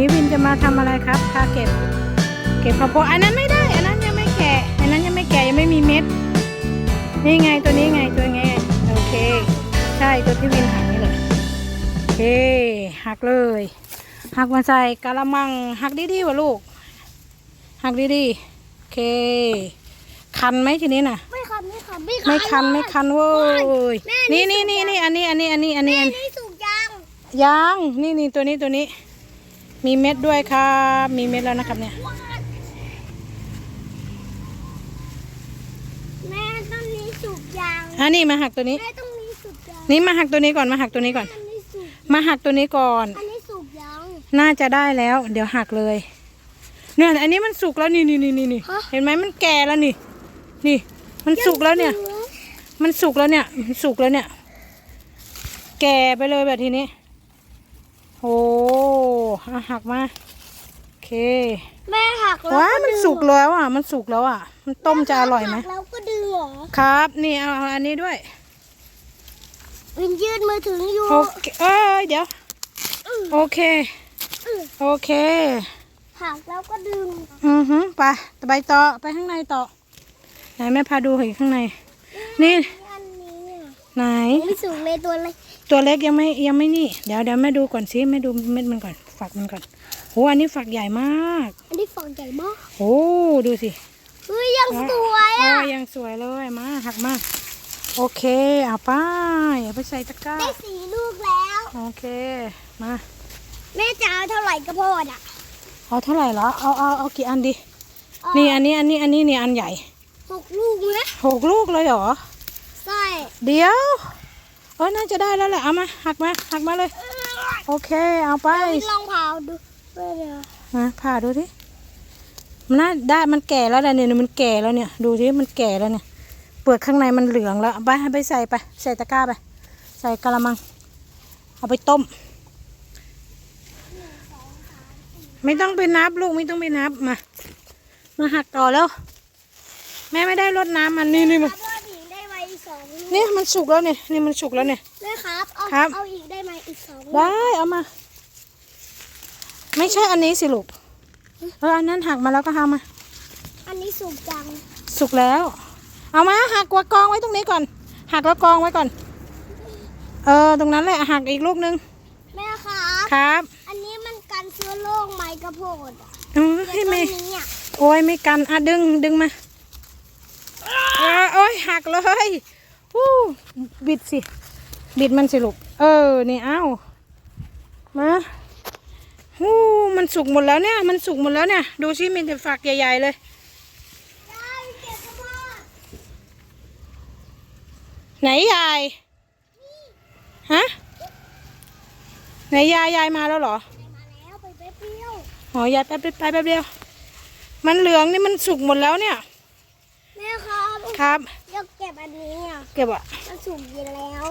นี้วินจะมาทำอะไรครับพาเก็บ เก็บข้าวโพดอันนั้นไม่ได้ อันนั้นยังไม่แก่อันนั้นยังไม่แก่ยังไม่มีเม็ด นี่ไงตัวนี้ไงตัวไงโอเค ใช่ตัวที่วินหักนี่เลยโอเคหักเลยหักมาใส่กะละมังหักดีๆวะลูกหักดีๆโอเค คันไหมทีนี้น่ะไม่คันไม่คันไม่ไม่คันไม่คันเว้ยแม่นี่นี่นี่นี่อันนี้อันนี้อันนี้อันนี้แม่อันนี้นี่สุกยังยังนี่นี่ตัวนี้ตัวนี้ มีเม็ดด้วยครับมีเม็ดแล้วนะครับเนี่ยแม่ต้องนี้สุกยังอะนี่มาหักตัวนี้ แม่ต้องนี้สุกยังนี่มาหักตัวนี้ก่อนมาหักตัวนี้ก่อนอันนี้สุกมาหักตัวนี้ก่อน อันนี้สุกยังน่าจะได้แล้ว เดี๋ยวหักเลย เนี่ยอันนี้มันสุกแล้วนี่นี่นี่นี่นี่เห็นไหมมันแก่แล้วนี่ นี่ มันสุกแล้วเนี่ย มันสุกแล้วเนี่ยมันสุกแล้วเนี่ย แก่ไปเลยแบบทีนี้โอ้อะ หักมาโอเคแม่หักแล้วว้าก็มันดึงสุกแล้วอะ มันสุกแล้วอะ มันต้มจะอร่อยไหมหักแล้วก็ดึงเหรอครับ นี่เอาเอาอันนี้ด้วยวินยืดมือถึงอยู่โอเคเอ้ยเดี๋ยวโอเคโอเคหักแล้วก็ดึงอือฮึไปไปต่อไปข้างในต่อไหนแม่พาดูเห็นข้างใน นี่อันนี้เนี่ยไหนไม่สุกเลยตัวเลย ตัวเล็กยังไม่ยังไม่นี่ เดี๋ยวเดี๋ยวแม่ดูก่อนสิแม่ดูเม็ดมันก่อน ฝักมันก่อนโหอันนี้ฝักใหญ่มาก อันนี้ฝังใหญ่มากโอ้ดูสิเฮ้ยยังสวยโอ้อะยยังสวยเลยมาหักมาโอเคเอาไปเอาไปใส่ตะกร้าได้สีลูกแล้ว โอเคมาแม่จะเอาเท่าไหร่กระโพดอะเอาเท่าไหร่เหรอเอาเอาเอากี่อันดีเอานี่อันนี้อันนี้อันนี้นี่อันใหญ่หกลูกนะหกลูกเลยเหรอใช่เดี๋ยวเออน่าจะได้แล้วแหละ เอามา หักมา หักมาเลย โอเค เอาไปวินลองเผาดูเดี๋ยวมาผ่าดูสิมันน่าได้ มันแก่แล้วแหละเนี่ย มันแก่แล้วเนี่ย ดูสิมันแก่แล้วเนี่ย เปลือกข้างในมันเหลืองแล้วเอาไปให้ไปใส่ไป ใส่ตะกร้าไป ใส่กะละมัง เอาไปต้ม ไม่ต้องไปนับลูก ไม่ต้องไปนับ มา มาหักต่อแล้ว แม่ไม่ได้รดน้ำมันนี่นี่คมัรันบว่า สองลูกนี่มันสุกแล้วเนี่ยนี่มันสุกแล้วเนี่ย แม่ครับ เอาครับ เอาอีกได้ไหมอีกสองลูกได้เอามา ไม่ใช่อันนี้สิลูกเอออันนั้นหักมาแล้วก็เอามา อันนี้สุกจังสุกแล้ว เอามาหักกวกองไว้ตรงนี้ก่อน หักแล้วกองไว้ก่อน เออ ตรงนั้นแหละหักอีกลูกนึงแม่ครับ ครับอันนี้มันกันเชื้อโรคไหมกระโพดอะเออให้ต้นแม่นี้อะโอ้ยไม่กันอะดึงดึงมาเออโอ้ยหักเลย อู้บิดสิ บิดมันสิลูก เออ นี่เอามาอู้มันสุกหมดแล้วเนี่ย มันสุกหมดแล้วเนี่ย ดูสิมีแต่ฝักใหญ่ๆเลยได้เก็บกระโพดไหนยาย ฮะ ไหนยายยายมาแล้วเหรอมาแล้วไปแป๊บเดียวอ๋อยายแป๊บไปแป๊บเดียว มันเหลืองนี่มันสุกหมดแล้วเนี่ย แม่ครับ ครับเดี๋ยวเก็ บอันนี้อะเก็บอะมันสุกเย็นแล้ว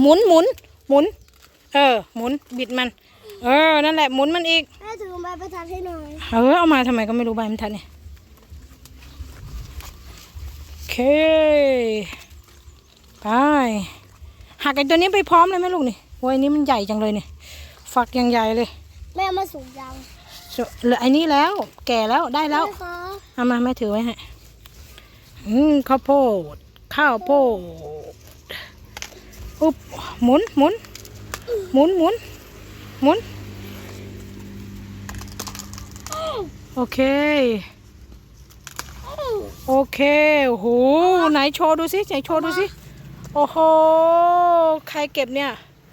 หมุนหมุนหมุน เออ หมุนบิดมัน เออ นั่นแหละหมุนมันอีกแม่ถือใบประทัดให้หน่อยเออเอามาทำไมก็ไม่รู้ใบมันทันเนี่ยโอเคไปหักไอ้ตัวนี้ไปพร้อมเลยไหมลูกนี่โอ้ยอันนี้มันใหญ่จังเลยเนี่ยฝักยังใหญ่เลย แม่เอามาสุกยังสุ เหลือไอ้นี้แล้ว แก่แล้วได้แล้วแม่ครับเอามาแม่ถือไว้ให้อืมข้าวโพดข้าวโพดอุ๊บหมุนหมุนหมุนหมุนหมุนโอเค โอเคโอ้โหไหนโชว์ดูสิไหนโชว์ดูสิโอ้โห ใครเก็บเนี่ย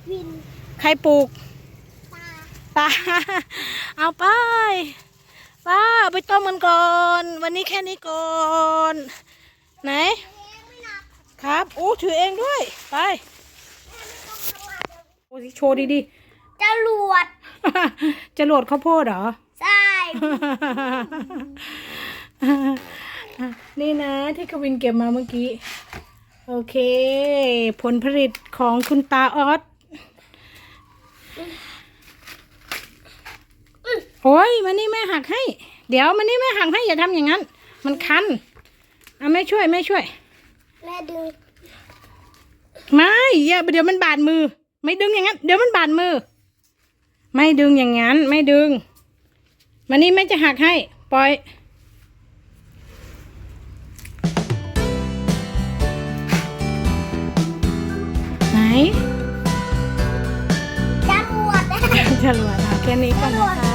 วินใครปลูก ตาตา เอาไป ป้าเอาไปต้มมันก่อน วันนี้แค่นี้ก่อน ไหน ครับโอ้ถือเองด้วย ไปโอ้ยโชว์ดีจรวดๆจะโหลดข้าวโพดเหรอ ใช่ นี่นะที่กวินเก็บมาเมื่อกี้ โอเค ผลผลิตของคุณตาออส โอ้ยมันนี่แม่หักให้ เดี๋ยวมันนี่แม่หักให้อย่าทำอย่างนั้น มันคันเอาแม่ช่วยแม่ช่วย แม่ดึงไม่อย่าเดี๋ยวมันบาดมือ ไม่ดึงอย่างนั้น เดี๋ยวมันบาดมือ ไม่ดึงอย่างนั้น ไม่ดึงมานี่แม่จะหักให้ ปล่อยไหนจรวดจรวดอะแค่นี้ก่อนนะคะ